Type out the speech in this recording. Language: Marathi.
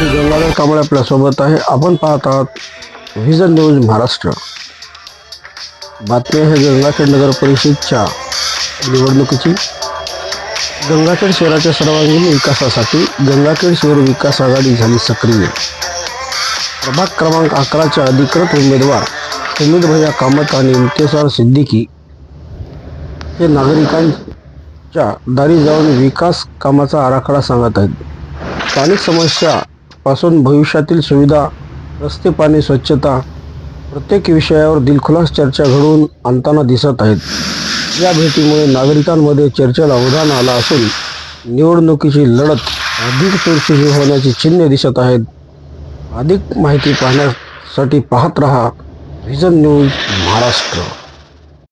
मी गंगाधर कांबळे आपल्यासोबत आहे. आपण पाहत आहात व्हिजन न्यूज महाराष्ट्र. बातमी आहे गंगाखेड नगर परिषदच्या निवडणुकीची. गंगाखेड शहराच्या सर्वांगीण विकासासाठी गंगाखेड शहर विकास आघाडी झाली सक्रिय. प्रभाग क्रमांक अकराच्या अधिकृत उमेदवार हमीद भैया कामत आणि इम्तिसार सिद्दीकी हे नागरिकांच्या दारी जाऊन विकास कामाचा आराखडा सांगत आहेत. स्थानिक समस्या पासून भविष्यातील सुविधा रस्ते पाणी स्वच्छता प्रत्येक विषयावर दिलखुलास चर्चा घडवून आणताना दिसत आहेत. या भेटीमुळे नागरिकांमध्ये चर्चेला उधाण आला असून निवडणुकीची लढत अधिक चुरशीची होण्याची चिन्हे दिसत आहेत. अधिक माहिती पाहण्यासाठी पाहत रहा व्हिजन न्यूज महाराष्ट्र.